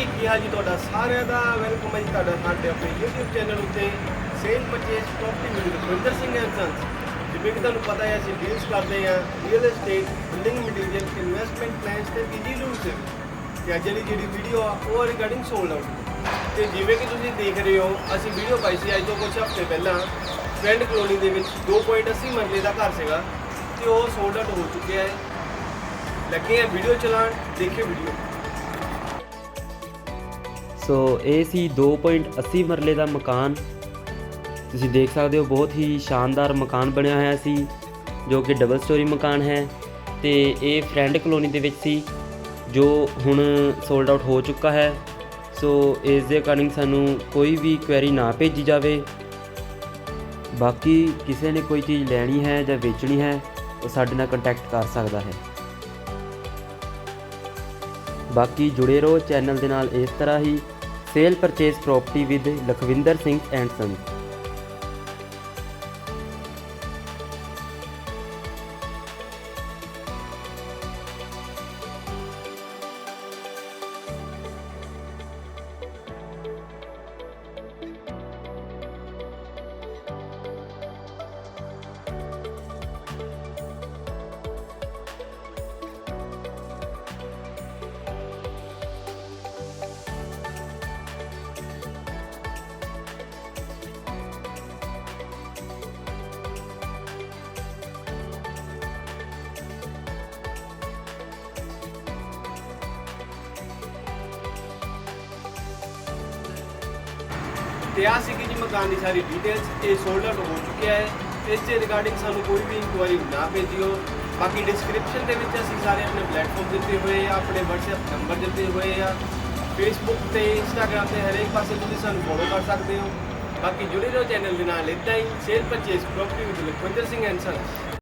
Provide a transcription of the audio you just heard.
ਜੀ ਕੀ ਹਾਲ ਜੀ ਤੁਹਾਡਾ ਸਾਰਿਆਂ ਦਾ ਵੈਲਕਮ ਹੈ ਜੀ ਤੁਹਾਡਾ ਸਾਡੇ ਆਪਣੇ YouTube ਚੈਨਲ ਉੱਤੇ sale purchase property with Ravinder Singh and sons ਜਿਵੇਂ ਕਿ ਤੁਹਾਨੂੰ ਪਤਾ ਹੈ ਅਸੀਂ ਡੀਲਸ ਕਰਦੇ ਆ real estate building material investment plans ਤੇ ਪੀਜੀ ਲੂਸ ਤੇ ਤੇ ਅੱਜ ਦੀ ਜਿਹੜੀ ਵੀਡੀਓ ਆ ਉਹ ਰਿਗਾਰਡਿੰਗ ਸੋਲਡ ਆਊਟ ਤੇ ਜਿਵੇਂ ਕਿ ਤੁਸੀਂ ਦੇਖ ਰਹੇ ਹੋ ਅਸੀਂ ਵੀਡੀਓ ਪਾਈ ਸੀ ਅੱਜ ਤੋਂ ਕੁਝ ਹਫ਼ਤੇ ਪਹਿਲਾਂ ਫਰੈਂਡ ਕਲੋਨੀ ਦੇ ਵਿੱਚ 2.80 ਮਰਲੇ ਦਾ ਘਰ ਸੀਗਾ ਤੇ ਉਹ ਸੋਲਡ ਆਊਟ ਹੋ ਚੁੱਕਿਆ ਹੈ ਲੱਗੇ ਆ ਵੀਡੀਓ ਚਲਾਣ ਦੇਖੇ ਵੀਡੀਓ ਸੋ ਇਹ ਸੀ 2.80 ਮਰਲੇ ਦਾ ਮਕਾਨ ਤੁਸੀਂ ਦੇਖ ਸਕਦੇ ਹੋ ਬਹੁਤ ਹੀ ਸ਼ਾਨਦਾਰ ਮਕਾਨ ਬਣਿਆ ਹੋਇਆ ਸੀ ਜੋ ਕਿ ਡਬਲ ਸਟੋਰੀ ਮਕਾਨ ਹੈ ਤੇ ਇਹ ਫਰੈਂਡ ਕਲੋਨੀ ਦੇ ਵਿੱਚ ਸੀ ਜੋ ਹੁਣ ਸੋਲਡ ਆਊਟ ਹੋ ਚੁੱਕਾ ਹੈ ਸੋ ਇਸ ਦੇ ਅਕੋਰਡਿੰਗ ਸਾਨੂੰ ਕੋਈ ਵੀ ਕੁਐਰੀ ਨਾ ਭੇਜੀ ਜਾਵੇ ਬਾਕੀ ਕਿਸੇ ਨੇ ਕੋਈ ਚੀਜ਼ ਲੈਣੀ ਹੈ ਜਾਂ ਵੇਚਣੀ ਹੈ ਉਹ ਸਾਡੇ ਨਾਲ ਕੰਟੈਕਟ ਕਰ ਸਕਦਾ ਹੈ ਬਾਕੀ ਜੁੜੇ ਰਹੋ ਚੈਨਲ ਦੇ ਨਾਲ ਇਸ ਤਰ੍ਹਾਂ ਹੀ Sale purchase property with Lakhvinder Singh and Sons. ਤੇ ਸੀ ਕਿ ਜੀ ਮਕਾਨ ਦੀ ਸਾਰੀ ਡਿਟੇਲਸ ਇਹ ਸੋਲਡ ਆਊਟ ਹੋ ਚੁੱਕਿਆ ਹੈ ਇਸ ਦੇ ਰਿਗਾਰਡਿੰਗ ਸਾਨੂੰ ਕੋਈ ਵੀ ਇਨਕੁਆਇਰੀ ਨਾ ਭੇਜਿਓ ਬਾਕੀ ਡਿਸਕ੍ਰਿਪਸ਼ਨ ਦੇ ਵਿੱਚ ਅਸੀਂ ਸਾਰੇ ਆਪਣੇ ਪਲੇਟਫਾਰਮ ਦਿੱਤੇ ਹੋਏ ਆ ਆਪਣੇ WhatsApp ਨੰਬਰ ਦਿੱਤੇ ਹੋਏ ਆ Facebook ਤੇ Instagram ਤੇ ਹਰੇਕ ਪਾਸੇ ਤੁਸੀਂ ਸਾਨੂੰ ਫੋਲੋ ਕਰ ਸਕਦੇ ਹੋ ਬਾਕੀ ਜੁੜੇ ਰਹੋ ਚੈਨਲ ਦੇ ਨਾਲ ਇਦਾਂ ਹੀ sale purchase property with Lakhwinder Singh and sons